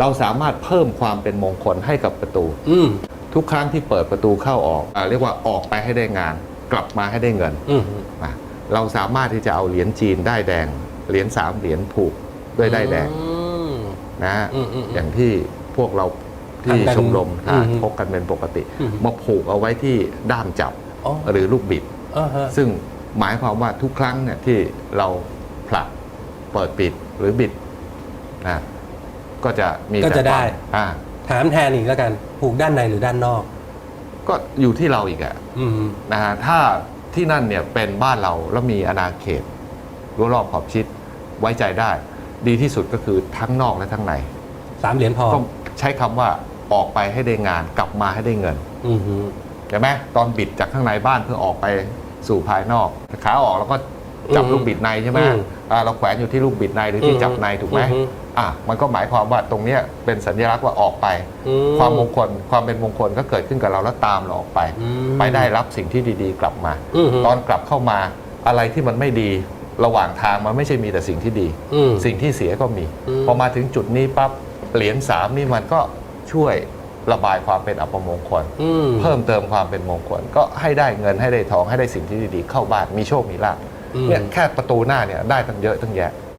เราสามารถเพิ่มความเป็นมงคลให้กับประตู อืมทุกครั้งที่เปิดประตูเข้าออกอาเรียกว่าออกไปให้ได้งาน กลับมาให้ได้เงินอืม อะเราสามารถที่จะเอาเหรียญจีนได้ายแดง เหรียญสามเหรียญผูกด้วยได้ายแดงอืมนะฮะอืมอืมอืมอย่างที่พวกเราที่ทำกันชมรมอืมพกกันเป็นปกติ อืม มาผูกเอาไว้ที่ด้ามจับอ๋อหรือลูกบิด อ่าฮะซึ่งหมายความว่าทุกครั้งเนี่ยที่เราผลักเปิดปิดหรือบิดนะ ก็จะมีก็จะแต่ความได้ อ่าถามแทนอีกแล้วกันผูกด้านในหรือด้านนอก ก็อยู่ที่เราอีกอะอืมนะฮะถ้าที่นั่นเนี่ยเป็นบ้านเราแล้วมีอาณาเขตรั้วรอบขอบชิดไว้ใจได้ ดีที่สุดก็คือทั้งนอกและทั้งในสามเหรียญพอต้องใช้คำว่าออกไปให้ได้งานกลับมาให้ได้เงินอืมฮึ ใช่ไหมตอนบิดจากข้างในบ้านเพื่อออกไปสู่ภายนอกขาออกแล้วก็ จับลูกบิดในใช่ไหมอ่าเราแขวนอยู่ที่ลูกบิดในหรือที่จับในถูกไหมอืมอะมันก็หมายความว่าตรงเนี้ยเป็นสัญลักษณ์ว่าออกไปอืความมงคลความเป็นมงคลก็เกิดขึ้นกับเราแล้วตามเราออกไปอืมไปได้รับสิ่งที่ดีๆ กลับมาอืมฮึตอนกลับเข้ามาอะไรที่มันไม่ดีระหว่างทางมันไม่ใช่มีแต่สิ่งที่ดีอืมสิ่งที่เสียก็มีอืมพอมาถึงจุดนี้ปั๊บเหรียญสามนี่มันก็ช่วยระบายความเป็นอัปมงคลอืมเพิ่มเติมความเป็นมงคล ก็ให้ได้เงินให้ได้ทองให้ได้สิ่งที่ดีๆ เข้าบ้านมีโชคมีลาภอืม เนี่ยแค่ประตูหน้าเนี่ยได้ตั้งเยอะตั้งแยะ